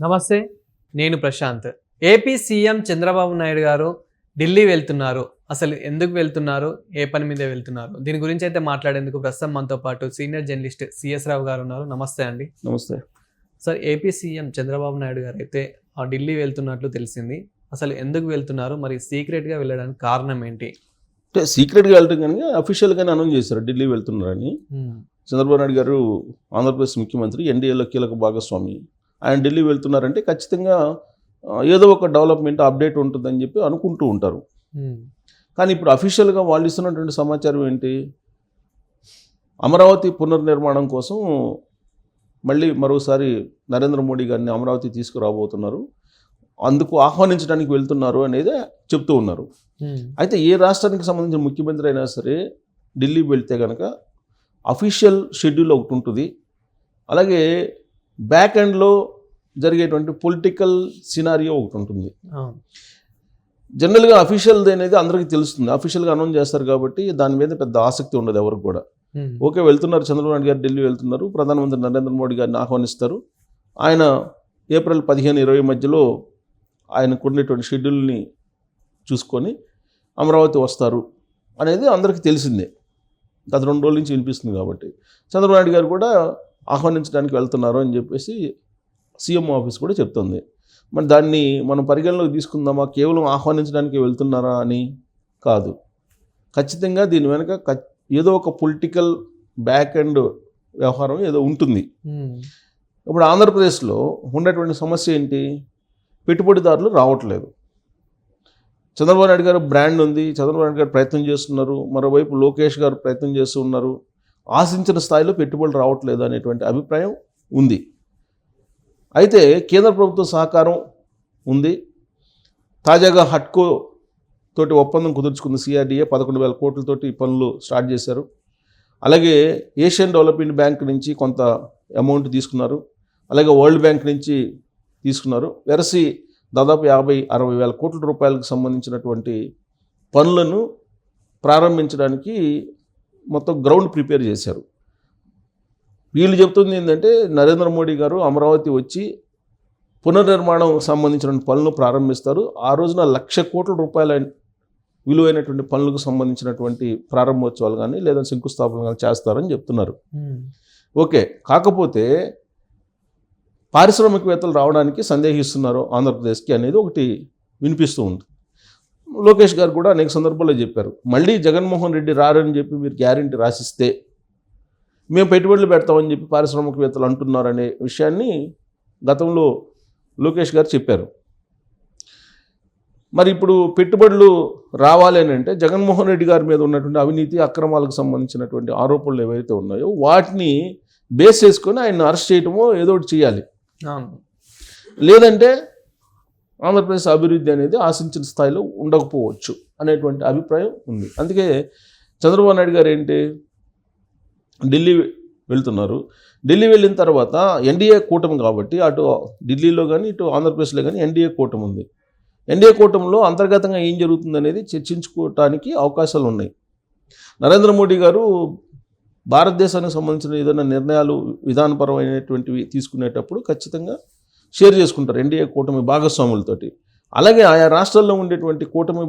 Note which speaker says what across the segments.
Speaker 1: నమస్తే నేను Prashanth. AP CM Chandrababu Naidu garu Delhi వెళ్తున్నారు. అసలు ఎందుకు వెళ్తున్నారు? ఏ పని మీద వెళ్తున్నారు? దీని గురించి అయితే మాట్లాడేందుకు ప్రస్తుతం మనతో పాటు సీనియర్ జర్నలిస్ట్ సిఎస్ రావు గారు ఉన్నారు. నమస్తే అండి.
Speaker 2: నమస్తే.
Speaker 1: Sir AP CM Chandrababu Naidu garu అయితే ఆ ఢిల్లీ వెళ్తున్నట్లు తెలిసింది. అసలు ఎందుకు వెళ్తున్నారు? మరి సీక్రెట్గా వెళ్ళడానికి కారణం ఏంటి?
Speaker 2: అంటే సీక్రెట్గా వెళ్ళటం కనుక అఫీషియల్గానే అనౌన్స్ చేశారు ఢిల్లీ వెళ్తున్నారని. చంద్రబాబు నాయుడు గారు ఆంధ్రప్రదేశ్ ముఖ్యమంత్రి ఎన్డీఏలో కీలక భాగస్వామి. ఆయన ఢిల్లీ వెళ్తున్నారంటే ఖచ్చితంగా ఏదో ఒక డెవలప్మెంట్ అప్డేట్ ఉంటుందని చెప్పి అనుకుంటూ ఉంటారు. కానీ ఇప్పుడు అఫీషియల్గా వాళ్ళు ఇస్తున్నటువంటి సమాచారం ఏంటి? అమరావతి పునర్నిర్మాణం కోసం మళ్ళీ మరోసారి నరేంద్ర మోడీ గారిని అమరావతి తీసుకురాబోతున్నారు. అందుకు ఆహ్వానించడానికి వెళ్తున్నారు అనేది చెప్తూ ఉన్నారు. అయితే ఏ రాష్ట్రానికి సంబంధించిన ముఖ్యమంత్రి అయినా సరే ఢిల్లీ వెళ్తే కనుక అఫీషియల్ షెడ్యూల్ ఒకటి ఉంటుంది. అలాగే బ్యాక్ ఎండ్లో జరిగేటువంటి పొలిటికల్ సినారియో ఒకటి ఉంటుంది. జనరల్గా అఫీషియల్ది అనేది అందరికీ తెలుస్తుంది. అఫీషియల్గా అనౌన్స్ చేస్తారు కాబట్టి దాని మీద పెద్ద ఆసక్తి ఉండదు ఎవరికి కూడా. ఓకే వెళ్తున్నారు చంద్రబాబు నాయుడు గారు ఢిల్లీ వెళ్తున్నారు ప్రధానమంత్రి నరేంద్ర మోడీ గారిని ఆహ్వానిస్తారు. ఆయన ఏప్రిల్ పదిహేను ఇరవై మధ్యలో ఆయనకు ఉండేటువంటి షెడ్యూల్ని చూసుకొని అమరావతి వస్తారు అనేది అందరికీ తెలిసిందే. గత రెండు రోజుల నుంచి వినిపిస్తుంది కాబట్టి. చంద్రబాబు నాయుడు గారు కూడా ఆహ్వానించడానికి వెళ్తున్నారు అని చెప్పేసి సీఎం ఆఫీస్ కూడా చెప్తుంది. మరి దాన్ని మనం పరిగణలోకి తీసుకుందామా? కేవలం ఆహ్వానించడానికి వెళ్తున్నారా అని? కాదు. ఖచ్చితంగా దీని వెనక ఏదో ఒక పొలిటికల్ బ్యాక్ అండ్ వ్యవహారం ఏదో ఉంటుంది. ఇప్పుడు ఆంధ్రప్రదేశ్లో ఉన్నటువంటి సమస్య ఏంటి? పెట్టుబడిదారులు రావట్లేదు. చంద్రబాబు నాయుడు గారు బ్రాండ్ ఉంది చంద్రబాబు నాయుడు గారు ప్రయత్నం చేస్తున్నారు మరోవైపు లోకేష్ గారు ప్రయత్నం చేస్తూ ఉన్నారు. ఆశించిన స్థాయిలో పెట్టుబడులు రావట్లేదు అనేటువంటి అభిప్రాయం ఉంది. అయితే కేంద్ర ప్రభుత్వ సహకారం ఉంది. తాజాగా హట్కో తోటి ఒప్పందం కుదుర్చుకుంది సిఆర్డీఏ. పదకొండు వేల కోట్లతోటి పనులు స్టార్ట్ చేశారు. అలాగే ఏషియన్ డెవలప్మెంట్ బ్యాంక్ నుంచి కొంత అమౌంట్ తీసుకున్నారు. అలాగే వరల్డ్ బ్యాంక్ నుంచి తీసుకున్నారు. వెరసి దాదాపు యాభై అరవై వేల కోట్ల రూపాయలకు సంబంధించినటువంటి పనులను ప్రారంభించడానికి మొత్తం గ్రౌండ్ ప్రిపేర్ చేశారు. వీళ్ళు చెప్తుంది ఏంటంటే నరేంద్ర మోడీ గారు అమరావతి వచ్చి పునర్నిర్మాణం సంబంధించిన పనులను ప్రారంభిస్తారు. ఆ రోజున లక్ష కోట్ల రూపాయల విలువైనటువంటి పనులకు సంబంధించినటువంటి ప్రారంభోత్సవాలు కానీ లేదా శంకుస్థాపన కానీ చేస్తారని చెప్తున్నారు. ఓకే. కాకపోతే పారిశ్రామికవేత్తలు రావడానికి సందేహిస్తున్నారు ఆంధ్రప్రదేశ్కి అనేది ఒకటి వినిపిస్తూ ఉంది. లోకేష్ గారు కూడా అనేక సందర్భాల్లో చెప్పారు. మళ్ళీ జగన్మోహన్ రెడ్డి రారని చెప్పి మీరు గ్యారెంటీ రాసిస్తే మేము పెట్టుబడులు పెడతామని చెప్పి పారిశ్రామికవేత్తలు అంటున్నారనే విషయాన్ని గతంలో లోకేష్ గారు చెప్పారు. మరి ఇప్పుడు పెట్టుబడులు రావాలి అని అంటే జగన్మోహన్ రెడ్డి గారి మీద ఉన్నటువంటి అవినీతి అక్రమాలకు సంబంధించినటువంటి ఆరోపణలు ఏవైతే ఉన్నాయో వాటిని బేస్ చేసుకొని ఆయన అరెస్ట్ చేయటమో ఏదో ఒకటి చేయాలి. లేదంటే ఆంధ్రప్రదేశ్ అభివృద్ధి అనేది ఆశించిన స్థాయిలో ఉండకపోవచ్చు అనేటువంటి అభిప్రాయం ఉంది. అందుకే చంద్రబాబు నాయుడు గారు ఏంటి? ఢిల్లీ వెళ్తున్నారు. ఢిల్లీ వెళ్ళిన తర్వాత ఎన్డీఏ కూటమి కాబట్టి అటు ఢిల్లీలో కానీ ఇటు ఆంధ్రప్రదేశ్లో కానీ ఎన్డీఏ కూటమి ఉంది. ఎన్డీఏ కూటమిలో అంతర్గతంగా ఏం జరుగుతుంది అనేది చర్చించుకోవటానికి అవకాశాలు ఉన్నాయి. నరేంద్ర మోడీ గారు భారతదేశానికి సంబంధించిన ఏదైనా నిర్ణయాలు విధానపరమైనటువంటివి తీసుకునేటప్పుడు ఖచ్చితంగా షేర్ చేసుకుంటారు ఎన్డీఏ కూటమి భాగస్వాములతోటి. అలాగే ఆయా రాష్ట్రాల్లో ఉండేటువంటి కూటమి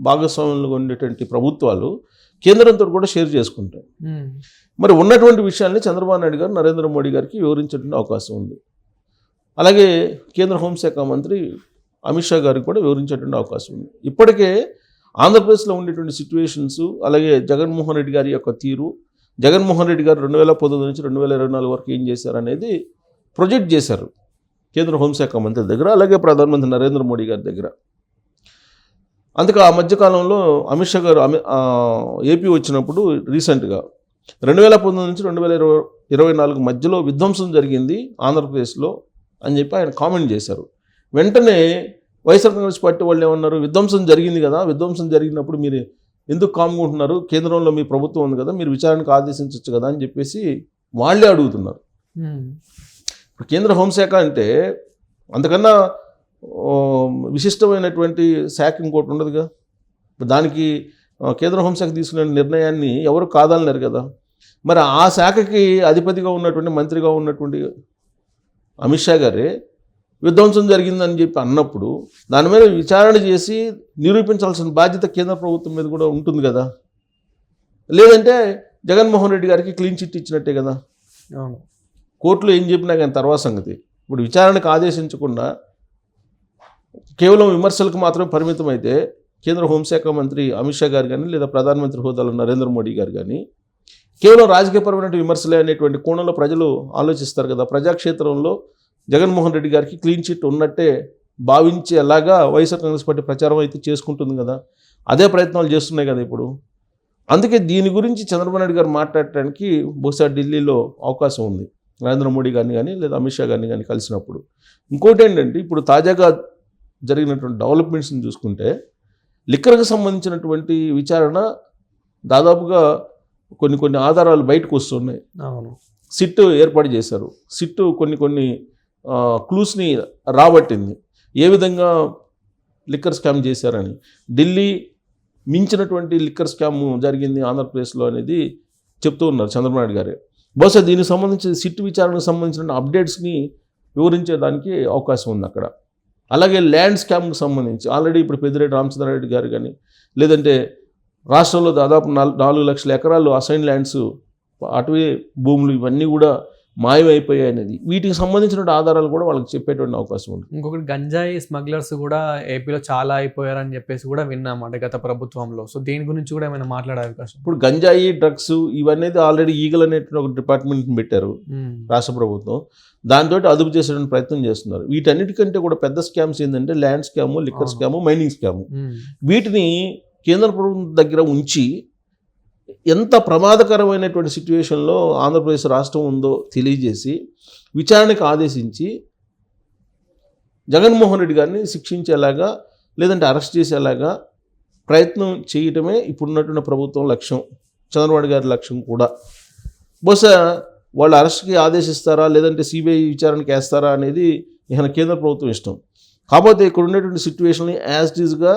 Speaker 2: భాగస్వాములుగా ఉండేటువంటి ప్రభుత్వాలు కేంద్రంతో కూడా షేర్ చేసుకుంటారు
Speaker 1: ఉమ్,
Speaker 2: మరి ఉన్నటువంటి విషయాల్ని చంద్రబాబు నాయుడు గారు నరేంద్ర మోడీ గారికి వివరించేటువంటి అవకాశం ఉంది. అలాగే కేంద్ర హోంశాఖ మంత్రి అమిత్ షా గారికి కూడా వివరించేటువంటి అవకాశం ఉంది. ఇప్పటికే ఆంధ్రప్రదేశ్లో ఉండేటువంటి సిచ్యువేషన్స్ అలాగే జగన్మోహన్ రెడ్డి గారి యొక్క తీరు జగన్మోహన్ రెడ్డి గారు రెండు వేల పంతొమ్మిది నుంచి రెండు వేల ఇరవై నాలుగు వరకు ఏం చేశారు అనేది ప్రొజెక్ట్ చేశారు కేంద్ర హోంశాఖ మంత్రి దగ్గర అలాగే ప్రధానమంత్రి నరేంద్ర మోడీ గారి దగ్గర. అందుకే ఆ మధ్యకాలంలో అమిత్ షా గారు ఏపీ వచ్చినప్పుడు రీసెంట్గా రెండు వేల పంతొమ్మిది నుంచి రెండు వేల ఇరవై ఇరవై నాలుగు మధ్యలో విధ్వంసం జరిగింది ఆంధ్రప్రదేశ్లో అని చెప్పి ఆయన కామెంట్ చేశారు. వెంటనే వైఎస్ఆర్ కాంగ్రెస్ పార్టీ వాళ్ళు ఏమన్నారు విధ్వంసం జరిగింది కదా విధ్వంసం జరిగినప్పుడు మీరు ఎందుకు కామ్గా ఉంటున్నారు కేంద్రంలో మీ ప్రభుత్వం ఉంది కదా మీరు విచారణకు ఆదేశించవచ్చు కదా అని చెప్పేసి వాళ్ళే అడుగుతున్నారు. ఇప్పుడు కేంద్ర హోంశాఖ అంటే అంతకన్నా విశిష్టమైనటువంటి శాఖ ఇంకోటి ఉండదుగా? దానికి కేంద్ర హోంశాఖ తీసుకునే నిర్ణయాన్ని ఎవరు కాదన్నారు కదా? మరి ఆ శాఖకి అధిపతిగా ఉన్నటువంటి మంత్రిగా ఉన్నటువంటి అమిత్ షా గారే విధ్వంసం జరిగిందని చెప్పి అన్నప్పుడు దాని మీద విచారణ చేసి నిరూపించాల్సిన బాధ్యత కేంద్ర ప్రభుత్వం మీద కూడా ఉంటుంది కదా? లేదంటే జగన్మోహన్ రెడ్డి గారికి క్లీన్ చిట్ ఇచ్చినట్టే కదా? కోర్టులో ఏం చెప్పినా కానీ తర్వాత సంగతి. ఇప్పుడు విచారణకు ఆదేశించకుండా కేవలం విమర్శలకు మాత్రమే పరిమితం అయితే కేంద్ర హోంశాఖ మంత్రి అమిత్ షా గారు కానీ లేదా ప్రధానమంత్రి హోదాలో నరేంద్ర మోడీ గారు కానీ కేవలం రాజకీయపరమైన విమర్శలే అనేటువంటి కోణంలో ప్రజలు ఆలోచిస్తారు కదా. ప్రజాక్షేత్రంలో జగన్మోహన్ రెడ్డి గారికి క్లీన్ చిట్ ఉన్నట్టే భావించేలాగా వైఎస్ఆర్ కాంగ్రెస్ పార్టీ ప్రచారం అయితే చేసుకుంటుంది కదా. అదే ప్రయత్నాలు చేస్తున్నాయి కదా ఇప్పుడు. అందుకే దీని గురించి చంద్రబాబు నాయుడు గారు మాట్లాడటానికి బహుశా ఢిల్లీలో అవకాశం ఉంది. నరేంద్ర మోడీ గారిని కానీ లేదా అమిత్ షా గారిని కానీ కలిసినప్పుడు. ఇంకోటి ఏంటంటే ఇప్పుడు తాజాగా జరిగినటువంటి డెవలప్మెంట్స్ని చూసుకుంటే లిక్కర్కి సంబంధించినటువంటి విచారణ దాదాపుగా కొన్ని కొన్ని ఆధారాలు బయటకు వస్తున్నాయి.
Speaker 1: అవును.
Speaker 2: సిట్ ఏర్పాటు చేశారు. సిట్ కొన్ని కొన్ని క్లూస్ని రాబట్టింది. ఏ విధంగా లిక్కర్ స్కామ్ చేశారని. ఢిల్లీ మించినటువంటి లిక్కర్ స్కామ్ జరిగింది ఆంధ్రప్రదేశ్లో అనేది చెప్తూ ఉన్నారు చంద్రబాబు నాయుడు గారు. బహుశా దీనికి సంబంధించి సిట్ విచారణకు సంబంధించిన అప్డేట్స్ని వివరించేదానికి అవకాశం ఉంది అక్కడ. అలాగే ల్యాండ్ స్కామ్కి సంబంధించి ఆల్రెడీ ఇప్పుడు పెద్దిరెడ్డి రామచంద్రారెడ్డి గారు కానీ లేదంటే రాష్ట్రంలో దాదాపు నాలుగు నాలుగు లక్షల ఎకరాలు అసైన్ ల్యాండ్స్ అటవీ భూములు ఇవన్నీ కూడా మాయమైపోయాయి అనేది వీటికి సంబంధించిన ఆధారాలు కూడా వాళ్ళకి చెప్పేటువంటి అవకాశం ఉంది.
Speaker 1: ఇంకొకటి గంజాయి స్మగ్లర్స్ కూడా ఏపీలో చాలా అయిపోయారని చెప్పేసి కూడా విన్నామాట గత ప్రభుత్వంలో. సో దీని గురించి కూడా ఏమైనా మాట్లాడే అవకాశం?
Speaker 2: ఇప్పుడు గంజాయి డ్రగ్స్ ఇవన్నీ ఆల్రెడీ ఈగల్ అనేటువంటి ఒక డిపార్ట్మెంట్ని పెట్టారు రాష్ట్ర ప్రభుత్వం. దాంతో అదుపు చేసేటువంటి ప్రయత్నం చేస్తున్నారు. వీటన్నిటికంటే కూడా పెద్ద స్కామ్స్ ఏంటంటే land scam liquor. Scam mining scam. వీటిని కేంద్ర ప్రభుత్వం దగ్గర ఉంచి ఎంత ప్రమాదకరమైనటువంటి సిచ్యువేషన్లో ఆంధ్రప్రదేశ్ రాష్ట్రం ఉందో తెలియజేసి విచారణకు ఆదేశించి జగన్మోహన్ రెడ్డి గారిని శిక్షించేలాగా లేదంటే అరెస్ట్ చేసేలాగా ప్రయత్నం చేయటమే ఇప్పుడున్నటువంటి ప్రభుత్వం లక్ష్యం చంద్రబాబు గారి లక్ష్యం కూడా. బహుశా వాళ్ళు అరెస్ట్కి ఆదేశిస్తారా లేదంటే సిబిఐ విచారణకి వేస్తారా అనేది ఇహన కేంద్ర ప్రభుత్వం ఇష్టం. కాకపోతే ఇక్కడ ఉండేటువంటి సిచ్యువేషన్ని యాజ్ ఈజ్గా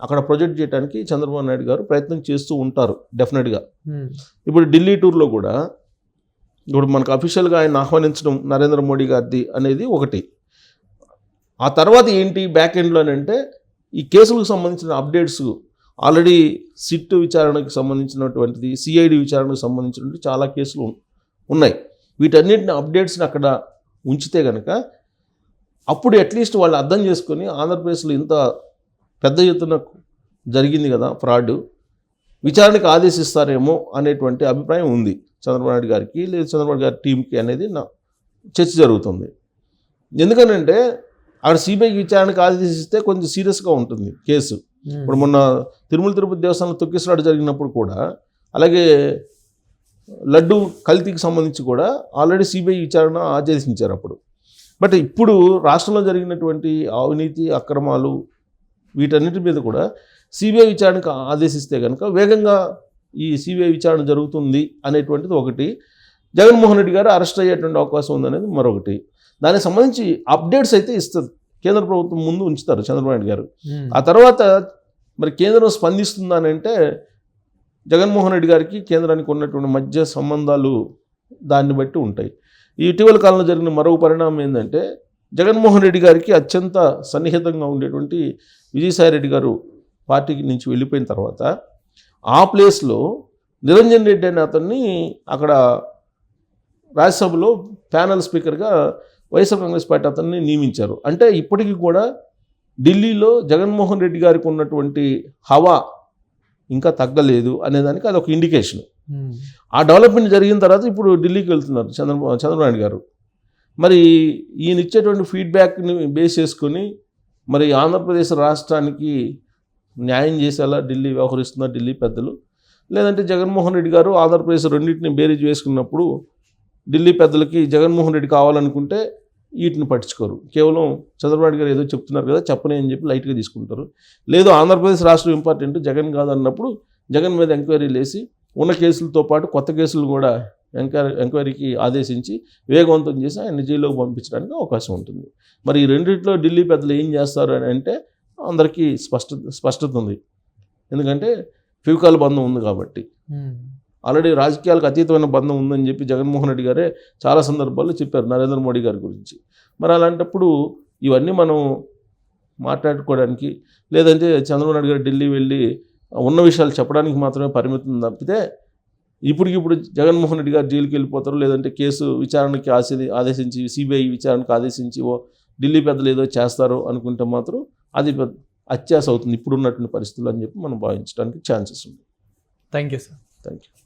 Speaker 2: అక్కడ ప్రొజెక్ట్ చేయడానికి చంద్రబాబు నాయుడు గారు ప్రయత్నం చేస్తూ ఉంటారు డెఫినెట్గా ఇప్పుడు ఢిల్లీ టూర్లో కూడా ఇప్పుడు మనకు అఫీషియల్గా ఆయన ఆహ్వానించడం నరేంద్ర మోడీ గారిది అనేది ఒకటి. ఆ తర్వాత ఏంటి బ్యాక్ ఎండ్లో అంటే ఈ కేసులకు సంబంధించిన అప్డేట్స్ ఆల్రెడీ సిట్ విచారణకు సంబంధించినటువంటిది సిఐడి విచారణకు సంబంధించినటువంటి చాలా కేసులు ఉన్- ఉన్నాయి. వీటన్నిటిని అప్డేట్స్ని అక్కడ ఉంచితే కనుక అప్పుడు అట్లీస్ట్ వాళ్ళు అర్థం చేసుకొని ఆంధ్రప్రదేశ్లో ఇంత పెద్ద ఎత్తున జరిగింది కదా ఫ్రాడ్. విచారణకు ఆదేశిస్తారేమో అనేటువంటి అభిప్రాయం ఉంది చంద్రబాబు నాయుడు గారికి లేదా చంద్రబాబు గారి టీంకి అనేది నా చర్చ జరుగుతుంది. ఎందుకనంటే అక్కడ సిబిఐకి విచారణకు ఆదేశిస్తే కొంచెం సీరియస్గా ఉంటుంది కేసు.
Speaker 1: ఉమ్,
Speaker 2: ఇప్పుడు మొన్న తిరుమల తిరుపతి దేవస్థానంలో తొక్కిసలాట జరిగినప్పుడు కూడా అలాగే లడ్డు కల్తీకి సంబంధించి కూడా ఆల్రెడీ సిబిఐ విచారణ ఆదేశించారు అప్పుడు. బట్ ఇప్పుడు రాష్ట్రంలో జరిగినటువంటి అవినీతి అక్రమాలు వీటన్నిటి మీద కూడా సిబిఐ విచారణకు ఆదేశిస్తే కనుక వేగంగా ఈ సిబిఐ విచారణ జరుగుతుంది అనేటువంటిది ఒకటి. జగన్మోహన్ రెడ్డి గారు అరెస్ట్ అయ్యేటువంటి అవకాశం ఉందనేది మరొకటి. దానికి సంబంధించి అప్డేట్స్ అయితే ఇస్తుంది కేంద్ర ప్రభుత్వం ముందు ఉంచుతారు చంద్రబాబు నాయుడు గారు. ఆ తర్వాత మరి కేంద్రం స్పందిస్తుందని అంటే జగన్మోహన్ రెడ్డి గారికి కేంద్రానికి ఉన్నటువంటి మధ్య సంబంధాలు దాన్ని బట్టి ఉంటాయి. ఈ ఇటీవల కాలంలో జరిగిన మరో పరిణామం ఏంటంటే జగన్మోహన్ రెడ్డి గారికి అత్యంత సన్నిహితంగా ఉండేటువంటి విజయసాయి రెడ్డి గారు పార్టీకి నుంచి వెళ్ళిపోయిన తర్వాత ఆ ప్లేస్లో నిరంజన్ రెడ్డి అనే అతన్ని అక్కడ రాజ్యసభలో ప్యానల్ స్పీకర్గా వైఎస్ఆర్ కాంగ్రెస్ పార్టీ అతన్ని నియమించారు. అంటే ఇప్పటికీ కూడా ఢిల్లీలో జగన్మోహన్ రెడ్డి గారికి ఉన్నటువంటి హవా ఇంకా తగ్గలేదు అనేదానికి అదొక ఇండికేషన్. ఆ డెవలప్మెంట్ జరిగిన తర్వాత ఇప్పుడు ఢిల్లీకి వెళ్తున్నారు చంద్రబాబు చంద్రబాబు నాయుడు గారు. మరి ఈయన ఇచ్చేటువంటి ఫీడ్బ్యాక్ని బేస్ చేసుకొని మరి ఆంధ్రప్రదేశ్ రాష్ట్రానికి న్యాయం చేసేలా ఢిల్లీ వ్యవహరిస్తున్నారు ఢిల్లీ పెద్దలు లేదంటే జగన్మోహన్ రెడ్డి గారు ఆంధ్రప్రదేశ్ రెండింటిని బేరీజ్ వేసుకున్నప్పుడు ఢిల్లీ పెద్దలకి జగన్మోహన్ రెడ్డి కావాలనుకుంటే వీటిని పట్టించుకోరు. కేవలం చంద్రబాబు గారు ఏదో చెప్తున్నారు కదా చెప్పనే అని చెప్పి లైట్గా తీసుకుంటారు. లేదు ఆంధ్రప్రదేశ్ రాష్ట్రం ఇంపార్టెంట్ జగన్ కాదన్నప్పుడు జగన్ మీద ఎంక్వైరీ లేసి ఉన్న కేసులతో పాటు కొత్త కేసులు కూడా ఎంక్వైరీ ఎంక్వైరీకి ఆదేశించి వేగవంతం చేసి ఆయన జైల్లోకి పంపించడానికి అవకాశం ఉంటుంది. మరి ఈ రెండిట్లో ఢిల్లీ పెద్దలు ఏం చేస్తారు అని అంటే అందరికీ స్పష్టత స్పష్టత ఉంది. ఎందుకంటే ఫివికాల్ బంధం ఉంది కాబట్టి.
Speaker 1: ఉమ్,
Speaker 2: ఆల్రెడీ రాజకీయాలకు అతీతమైన బంధం ఉందని చెప్పి జగన్మోహన్ రెడ్డి గారే చాలా సందర్భాల్లో చెప్పారు నరేంద్ర మోడీ గారి గురించి. మరి అలాంటప్పుడు ఇవన్నీ మనం మాట్లాడుకోవడానికి లేదంటే చంద్రబాబు నాయుడు గారు ఢిల్లీ వెళ్ళి ఉన్న విషయాలు చెప్పడానికి మాత్రమే పరిమితం తప్పితే ఇప్పటికిప్పుడు జగన్మోహన్ రెడ్డి గారు జైలుకి వెళ్ళిపోతారు లేదంటే కేసు విచారణకి ఆశి ఆదేశించి సిబిఐ విచారణకు ఆదేశించి ఓ ఢిల్లీ పెద్దలు ఏదో చేస్తారు అనుకుంటే మాత్రం అది పెద్ద అత్యాస అవుతుంది. ఇప్పుడున్నటువంటి పరిస్థితులు అని చెప్పి మనం భావించడానికి ఛాన్సెస్ ఉంది
Speaker 1: thank you sir
Speaker 2: thank you